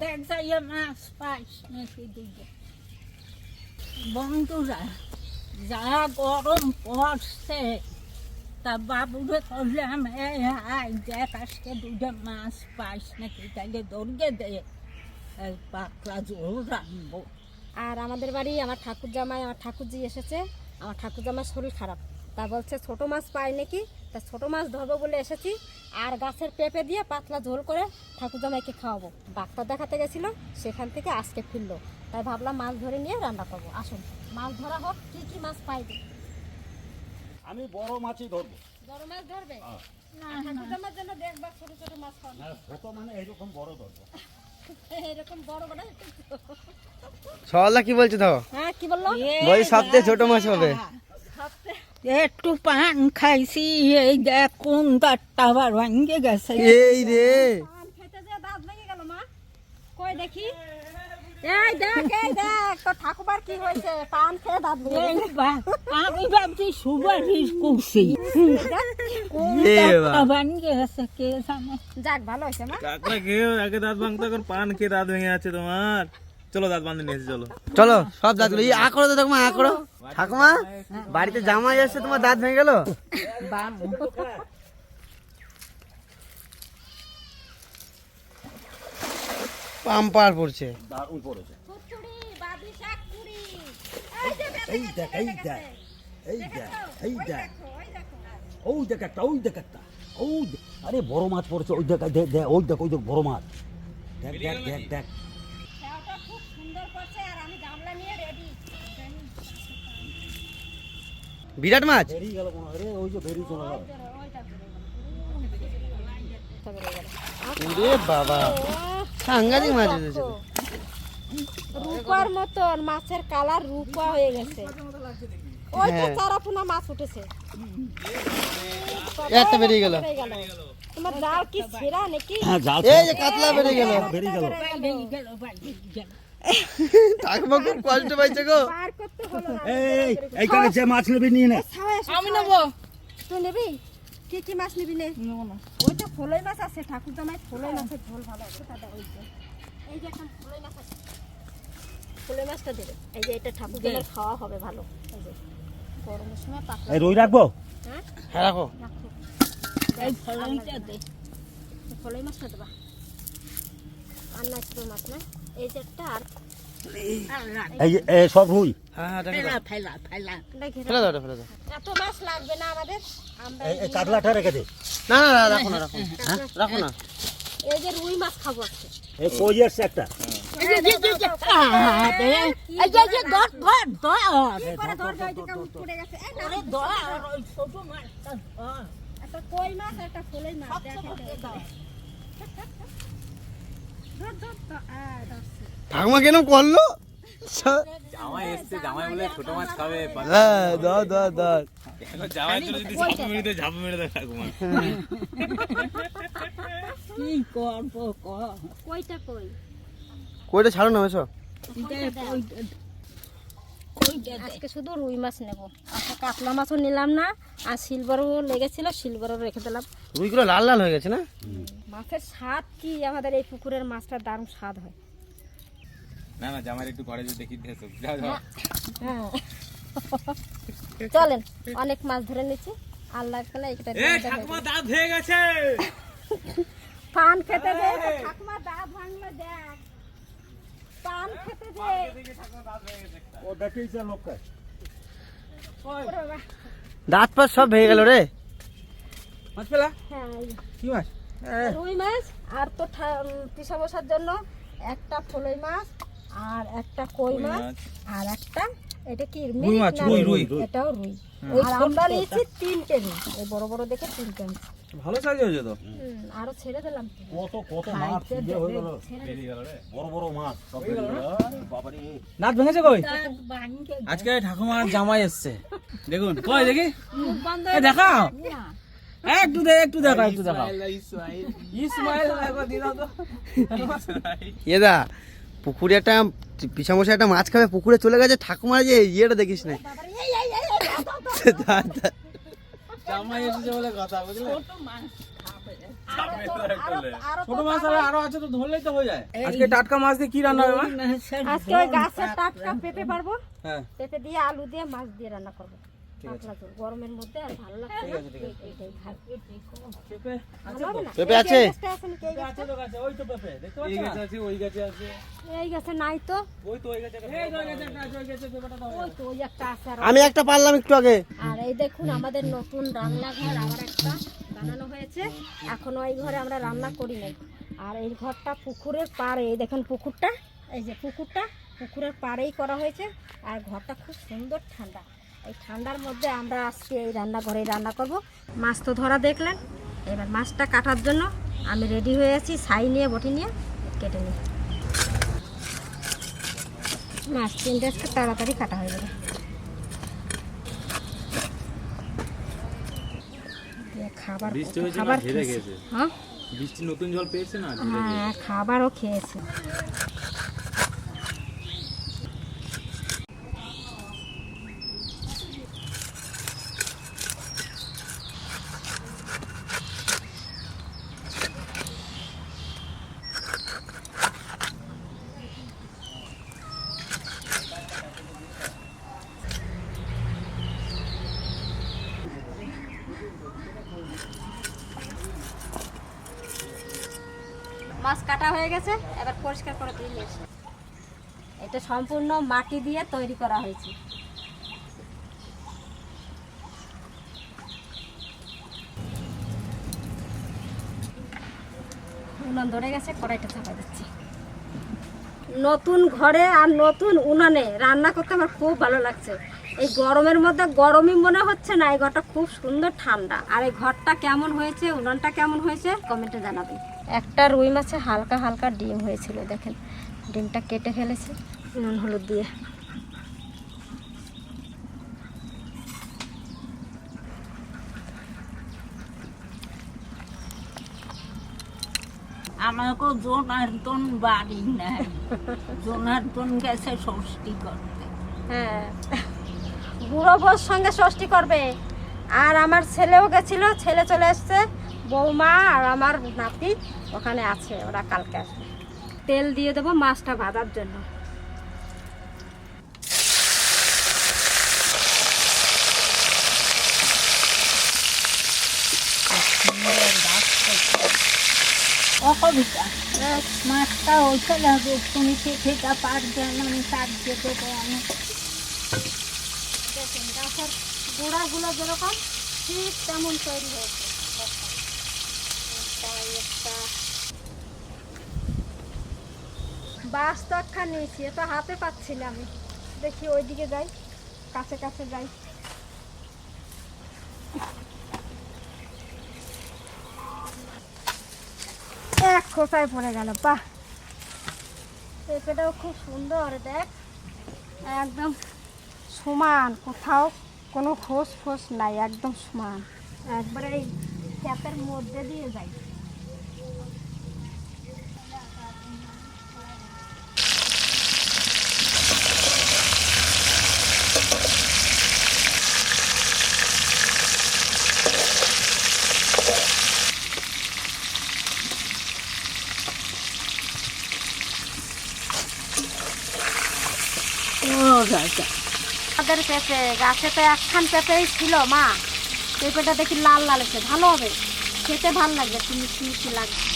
দেখ যাইয়ে মাছ পাইস নাকি দিকে। বন্ধুরা, যা গরম পড়ছে, তা বাবুরে করলাম আয়, দেখ আজকে দুটো মাছ পাইস নাকি, তাইলে দৌড়ে দে পাতলা আর আমাদের বাড়ি আমার ঠাকুর জামাই আমার ঠাকুরজি এসেছে, আমার ঠাকুর জামার শরীর খারাপ। তা বলছে, ছোট মাছ পাই নাকি? তা ছোট মাছ ধরবো বলে এসেছি। আর গাছের পেঁপে দিয়ে পাতলা ঝোল করে ঠাকুর জামাইকে খাওয়াবো। ডাক্তার দেখাতে গেছিল সেখান থেকে আজকে ফিরলো। তাই ভাবলাম মাছ ধরে নিয়ে রান্না করব। আসুন মাছ ধরা হোক কি কি মাছ পাইবে আমি বড় মাছই ধরবো। বড় মাছ ধরবে? হ্যাঁ। ঠাকুর জন্য দেখবা ছোট ছোট মাছ ছোট মানে এরকম বড় ধরবো। এরকম বড় বড় সওয়ালদা কি বলছে তো? হ্যাঁ কি বলল? সবচেয়ে ছোট মাছ হবে। একটু পান খাইছি এই দেখ কোন দাঁতটা আবার ভাঙ্গে গেছে। এই রে। পান খেতে যে দাঁত ভেঙে গেল কই দেখি? এই দেখ এই দেখ তোর ঠাকুমার কি হয়েছে? পান খেয়ে দাঁত ভেঙে বা- আমি ভাবছি সুপারিশ করছি। কোন এ দাঁতটা বাবা। ভাঙ্গে গেছে কে যাক ভালো হয়েছে মা। কাকড়া খেয়ে আগে দাঁত ভাঙতো এখন পান খেয়ে দাঁত ভেঙে যাচ্ছে তোমার। চলো দাঁত বাঁধে নিয়েছি চলো। চলো সব দাঁতগুলো তো ঠাকুমা আঁকড়ো ঠাকুমা বাড়িতে জামাই আসছে তোমার দাঁত ভেঙে গেল? পাম্পার পড়ছে। দারুণ এই দেখ এই দেখ এই দেখ এই দেখ। ওই দেখ একটা ওই দেখ একটা ওই দেখ। আরে বড় মাছ পড়ছে ওই দেখ দেখ দেখ ওই দেখ ওই দেখ বড় মাছ। দেখ দেখ দেখ দেখ খেয়াটা খুব সুন্দর করছে আর আমি গামলা নিয়ে রেডি বিরাট মাছ? বেরিয়ে গেল কোনো রে ওই যে বেরিয়ে চলে গেল রে বাবা। সাংঘাতিক মাছ এসেছে রূপার মতন মাছের কালার রূপা হয়ে গেছে। ওই তো হ্যাঁ। চারাপোনা মাছ উঠেছে। একটা বেরিয়ে গেল। তোমার জাল কি ছেঁড়া নাকি? হ্যাঁ এই যে কাতলা বেরিয়ে গেল। বেরিয়ে গেল। ঠাকুমা খুব কষ্ট পাইছে গো। পার করতে হলো না। এই এইখানে যে মাছ নেবে নিয়ে নে। আমি নেব। তুই নিবি? কি কি মাছ নিবি নে? ওইটা ফলই মাছ আছে ঠাকুর জামাই ফলই মাছের ঝোল ভালো হবে দাদা ওই যে। এই যে এখন ফলই মাছ আছে। ফলই মাছটা দেবে এই যে এটা ঠাকুর জামাই খাওয়া হবে ভালো। এই যে। গরমের সময় পাতলা এই রই রাখব? হ্যাঁ? হ্যাঁ রাখো। দে। এই মাছটা দেবা ছোট মাছ না এই যে একটা আর। এই যে এই সব রুই হ্যাঁ হ্যাঁ ফেলা ফেলা ফেলা এটা দাও ওটা, দাও এত মাছ লাগবে না আমাদের আমরা এই এই কাতলাটা রেখে দে না না না রাখো না রাখো হ্যাঁ, রাখো না এই যে রুই মাছ খাব আজকে এই কই আসছে একটা এই যে, যে, যে, যে, আহ, দে। এই যে, যে, ধর, ধর, ধর। পরে ধরবে ওই দিকে উঠ পড়ে গেছে এই না ধর, ওই ছোট মাছটা একটা কই মাছ একটা ফলই মাছ দেখেন তো। ধর ধর তো আয় ধরছে ঠাকুমা কেন করল? জামাই এসছে জামাই বলে ছোট মাছ খাবে হ্যাঁ ধর ধর ধর। জামাই তো যদি ঝাপ মেরে দেয় ঝাপ মেরে দেয় ঠাকুমা। কি করব কর? কইটা কই কইটা ছাড়ো না এসো দে, ওইটা দে। ওইটা দে। আজকে শুধু রুই মাছ নেব। আচ্ছা কাতলা মাছও নিলাম না আর সিলভারও লেগেছিল সিলভারও রেখে দিলাম। রুইগুলো লাল লাল হয়ে গেছে না? মাছের স্বাদ কি? আমাদের এই পুকুরের মাছটার দারুণ স্বাদ হয়। না না জামাই একটু যে দেখি দিয়েছ যাও যাও হ্যাঁ। চলেন অনেক মাছ ধরে নিচ্ছি। আর লাগবে না এটা ঠাকুমা দাঁত হয়ে গেছে। পান খেতে দে ঠাকুমা দাঁত ভাঙলে দেখ। পান খেতে দে। ও লোককে। ওরে বাবা। দাঁত পাত সব ভেঙে গেল রে। মাছ পেলা হ্যাঁ কি মাছ? রুই মাছ আর তো পিসা বসার জন্য একটা ফলই মাছ আর একটা কই মাছ আর একটা এটা কি রুই মাছ, রুই, রুই। এটাও রুই। আর আমরা নিয়েছি তিনটে রুই এই বড় বড় দেখে তিনটে। ভালো সাইজ হয়েছে তো আরও ছেড়ে দিলাম কত কত মাছ ইয়ে হয়ে গেল বড় বড় মাছ সব বেরিয়ে গেল। আরে বাবারে দাঁত ভেঙেছে কই আজকে ঠাকুমার জামাই এসছে দেখুন কই দেখি এ দেখাও একটু দে একটু দেখা একটু দেখাও ইসমাইল একবার দাও তো ইয়েদা পুকুরে একটা পিসামশাই একটা মাছ খাবে পুকুরে চলে গেছে ঠাকুমার যে ইয়েটা দেখিস না দাঁত, দাঁত। জামাই এসেছে বলে কথা বুঝলে? ছোট মাছ খাবে। ছোট মাছ আর আরও আছে তো ধরলেই তো হয়ে যায়। আজকে টাটকা মাছ দিয়ে কি রান্না হবে মা? আজকে ওই গাছের টাটকা পেঁপে পারব? হ্যাঁ। পেঁপে দিয়ে আলু দিয়ে মাছ দিয়ে রান্না করব। গরমের মধ্যে আর ভালো লাগছে। পেঁপে আছে? এই গাছে ওই ওই নাই তো? ওই তো ওই গাছে এই তো ওই গাছে একটা আছে। ওই গাছে পেঁপেটা দাও। ওই তো ওই একটা আছে আর আমি একটা পারলাম একটু আগে। আর এই দেখুন আমাদের নতুন রান্নাঘর আবার একটা বানানো হয়েছে। এখনও এই ঘরে আমরা রান্না করি নাই। আর এই ঘরটা পুকুরের পাড়ে এই দেখুন পুকুরটা এই যে পুকুরটা পুকুরের পাড়েই করা হয়েছে। আর ঘরটা খুব সুন্দর ঠান্ডা। এই ঠান্ডার মধ্যে আমরা আজকে এই রান্নাঘরেই রান্না করব। মাছ তো ধরা দেখলেন। এবার মাছটা কাটার জন্য আমি রেডি হয়ে আছি ছাই নিয়ে বটি নিয়ে কেটে নিই। মাছ তিনটে আজকে তাড়াতাড়ি কাটা হয়ে যাবে। খাবার খাবার। হ্যাঁ? বৃষ্টি নতুন জল পেয়েছে না হ্যাঁ খাবারও খেয়েছে। মাছ কাটা হয়ে গেছে, এবার পরিষ্কার করে দিয়ে নিয়েছি। এটা সম্পূর্ণ মাটি দিয়ে তৈরি করা হয়েছে। উনান ধরে গেছে, কড়াইটা চাপা দিচ্ছি। নতুন ঘরে আর নতুন উনানে রান্না করতে আমার খুব ভালো লাগছে। এই গরমের মধ্যে গরমই মনে হচ্ছে না এই ঘরটা খুব সুন্দর ঠান্ডা। আর এই ঘরটা কেমন হয়েছে উনানটা কেমন হয়েছে কমেন্টে জানাবেন একটা রুই মাছে হালকা হালকা ডিম হয়েছিল দেখেন ডিমটা কেটে ফেলেছে। নুন হলুদ দিয়ে। আমাকে জোনার্দন বাড়ি নেয়। জোনার্দন গেছে ষষ্ঠী করতে। হ্যাঁ। বুড়ো বউর সঙ্গে ষষ্ঠী করবে। আর আমার ছেলেও গেছিল, ছেলে চলে এসছে, বৌমা আর আমার নাতি ওখানে আছে, ওরা কালকে আসবে। তেল দিয়ে দেবো মাছটা ভাজার জন্য। মাছটা হয়েছে না তুমি খেতে পারবেন আমি কাটতে দেবো আমি। গাছের গোড়াগুলো যেরকম, ঠিক তেমন তৈরি হয়েছে। একটা। তো একটা নিয়েছি এটা হাতে পাচ্ছি না আমি। দেখি ওইদিকে যাই, কাছে কাছে যাই। এক খোসায় পড়ে গেল, বাহ! পেঁপেটাও খুব সুন্দর, দেখ। একদম সমান কোথাও কোনো খোস ফোস নাই একদম সমান। একবারে এই ক্ষেতের মধ্যে দিয়ে যাই। ও রাজা আমাদের পেঁপে, গাছে তো একখান পেঁপেই ছিল, মা। পেঁপেটা দেখি লাল লাল আছে ভালো হবে। খেতে ভালো লাগবে মিষ্টি মিষ্টি লাগবে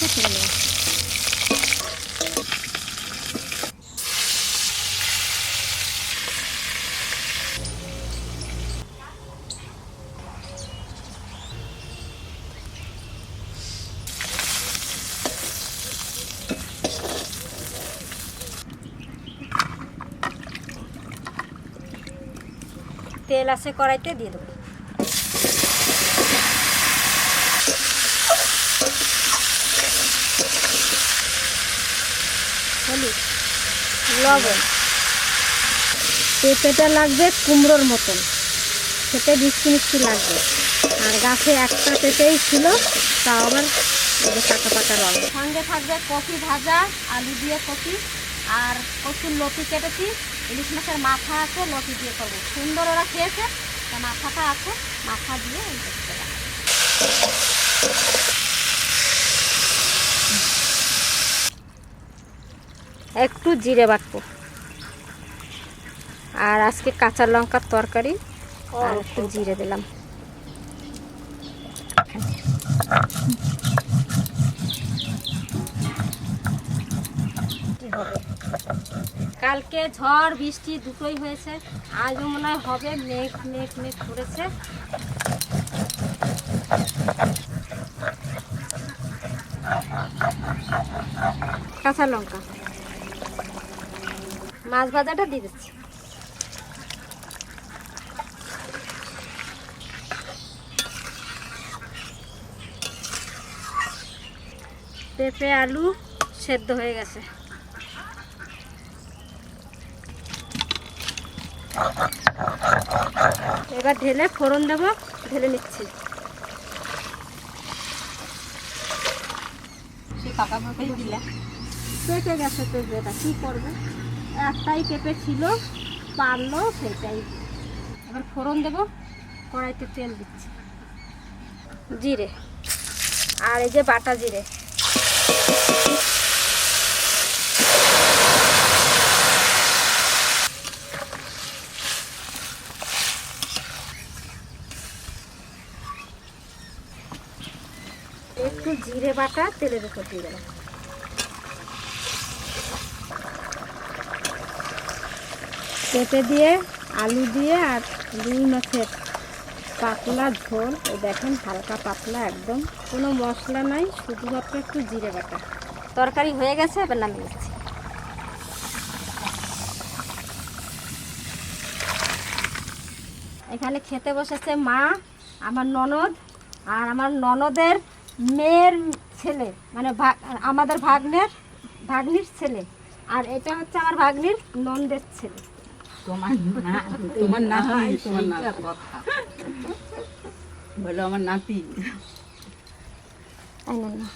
তুলে তেল আছে কড়াইতে দিয়ে দেবো হলুদ লবণ। পেঁপেটা লাগবে কুমড়োর মতন। খেতে মিষ্টি মিষ্টি লাগবে। আর গাছে একটা পেঁপেই ছিল তা আবার পাকা পাকা রঙ। সঙ্গে থাকবে কফি ভাজা, আলু দিয়ে কফি আর কচুর লতি কেটেছি। ইলিশ মাছের মাথা আছে, লতি দিয়ে করব। সুন্দর ওরা খেয়েছে, তা মাথাটা আছে, মাথা দিয়ে এই করতে হবে। একটু জিরে বাটবো। আর আজকে কাঁচা লঙ্কার তরকারি আর একটু জিরে দিলাম। কালকে ঝড় বৃষ্টি দুটোই হয়েছে। আজও মনে হয় হবে মেঘ মেঘ মেঘ করেছে। কাঁচা লঙ্কা। মাছ ভাজাটা দিয়ে দিচ্ছি। পেঁপে আলু সেদ্ধ হয়ে গেছে। এবার ঢেলে ফোড়ন দেব ঢেলে নিচ্ছি। সে পাকাই দিলা। পেকে গেছে পেঁপেটা কী করবে? একটাই পেঁপে ছিল, পারল সেটাই। এবার ফোড়ন দেব, কড়াইতে তেল দিচ্ছি। জিরে, আর এই যে বাটা জিরে। একটু জিরে বাটা, তেলের উপর দিয়ে দেবো। পেঁপে দিয়ে, আলু দিয়ে আর রুই মাছের পাতলা ঝোল। দেখেন হালকা পাতলা একদম। কোনো মশলা নাই, শুধুমাত্র একটু জিরে বাটা। তরকারি হয়ে গেছে, এবার নামিয়ে নিচ্ছি। এখানে খেতে বসেছে মা, আমার ননদ আর আমার ননদের মেয়ের ছেলে মানে আমাদের ভাগ্নের, ভাগ্নির ছেলে। আর এটা হচ্ছে আমার ভাগ্নির নন্দের ছেলে। তোমার না তোমার নাতি তোমার কথা। বলো আমার নাতি। না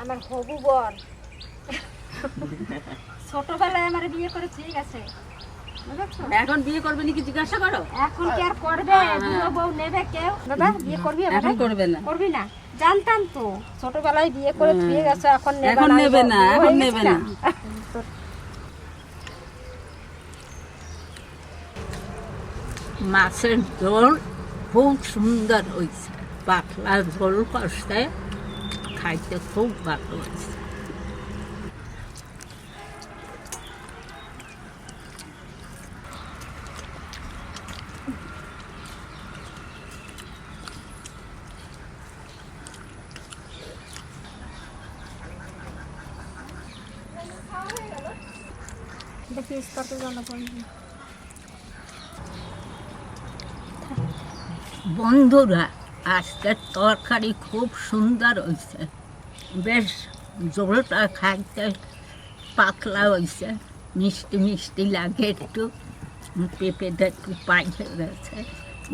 আমার হবু বর। ছোটবেলায় আমার বিয়ে করে ঠিক আছে। এখন বিয়ে করবে নাকি জিজ্ঞাসা করো? এখন কি আর করবে? বুড়ো বউ নেবে কেউ? দাদা বিয়ে করবি? এখন করবে না। করবি না? জানতাম তো। ছোটবেলায় বিয়ে করে গেছে এখন এখন নেবে না, এখন নেবে না। মাছের ঝোল খুব সুন্দর হয়েছে। পাতলা ঝোল কষ্টে খাইতে খুব ভালো হয়েছে। কত জন বন্ধুরা আজকের তরকারি খুব সুন্দর হয়েছে। বেশ ঝোলটা খাইতে পাতলা হয়েছে। মিষ্টি মিষ্টি লাগে একটু। পেঁপেটা একটু পাইছে গেছে।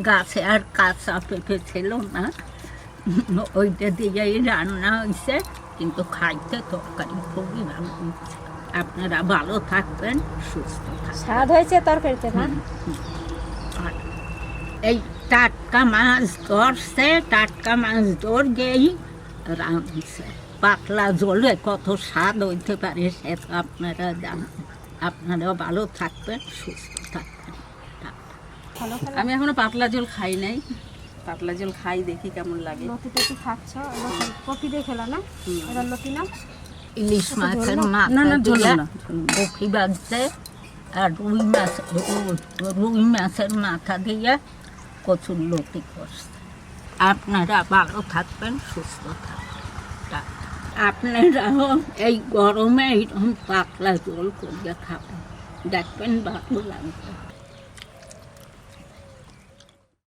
গাছে আর কাঁচা পেঁপে ছিল না। ওইটা দিয়েই রান্না হয়েছে, কিন্তু খাইতে তরকারি খুবই ভালো হয়েছে। আপনারা ভালো থাকবেন সুস্থ স্বাদ হয়েছে তরকারিতে না? এই টাটকা মাছ ধরছে টাটকা মাছ ধরগেই রাঁধছে। পাতলা জলে কত স্বাদ হইতে পারে সে তো আপনারা জানেন আপনারা ভালো থাকবেন সুস্থ থাকবেন। আমি এখনও পাতলা ঝোল খাই নাই। পাতলা ঝোল খাই দেখি কেমন লাগে। লতি টতি খাচ্ছ লতি কপি দিয়ে খেলা না? এবার লতি না ইলিশ মাছের মাথা দিয়ে কফি বাজছে আর রুই মাছ রুই মাছের মাথা দিয়ে কচুর লতি করছে আপনারা ভালো থাকবেন সুস্থ থাকবেন। আপনারাও এই গরমে এইরকম পাতলা জল করিয়া খাবেন। দেখবেন ভালো লাগবে।